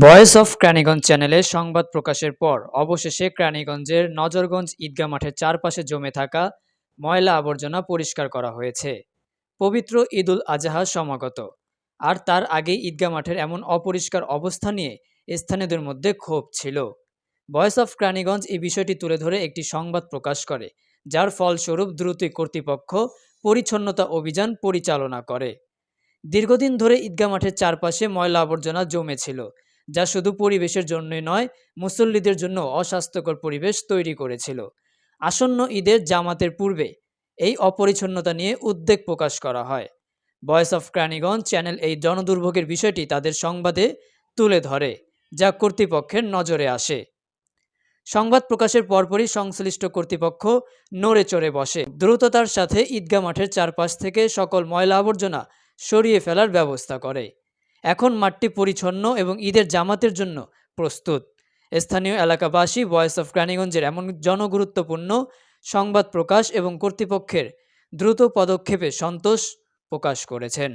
Voice of Keraniganj চ্যানেলে সংবাদ প্রকাশের পর অবশেষে ক্রানীগঞ্জের নজরগঞ্জ ঈদগাহ মাঠের চারপাশে জমে থাকা ময়লা আবর্জনা পরিষ্কার করা হয়েছে। পবিত্র ঈদুল আজহা সমাগত। আর তার আগে ঈদগাহ মাঠের এমন অপরিষ্কার অবস্থা নিয়ে স্থানীয়দের মধ্যে ক্ষোভ ছিল। ভয়েস অফ ক্রানীগঞ্জ এই বিষয়টি তুলে ধরে একটি সংবাদ প্রকাশ করে, যার ফলস্বরূপ দ্রুতই কর্তৃপক্ষ পরিচ্ছন্নতা অভিযান পরিচালনা করে। দীর্ঘদিন ধরে ঈদগাহ মাঠের চারপাশে ময়লা আবর্জনা জমেছিল যা শুধু পরিবেশের জন্যই নয়, মুসল্লিদের জন্য অস্বাস্থ্যকর পরিবেশ তৈরি করেছিল। আসন্ন ঈদের জামাতের পূর্বে এই অপরিচ্ছন্নতা নিয়ে উদ্বেগ প্রকাশ করা হয়। ভয়েস অফ ক্রানিগঞ্জ চ্যানেল এই জনদুর্ভোগের বিষয়টি তাদের সংবাদে তুলে ধরে, যা কর্তৃপক্ষের নজরে আসে। সংবাদ প্রকাশের পরপরই সংশ্লিষ্ট কর্তৃপক্ষ নড়ে চড়ে বসে। দ্রুততার সাথে ঈদগা মাঠের চারপাশ থেকে সকল ময়লা আবর্জনা সরিয়ে ফেলার ব্যবস্থা করে। এখন মাঠটি পরিচ্ছন্ন এবং ঈদের জামাতের জন্য প্রস্তুত। স্থানীয় এলাকাবাসী ভয়েস অফ ক্রানীগঞ্জের এমন জনগুরুত্বপূর্ণ সংবাদ প্রকাশ এবং কর্তৃপক্ষের দ্রুত পদক্ষেপে সন্তোষ প্রকাশ করেছেন।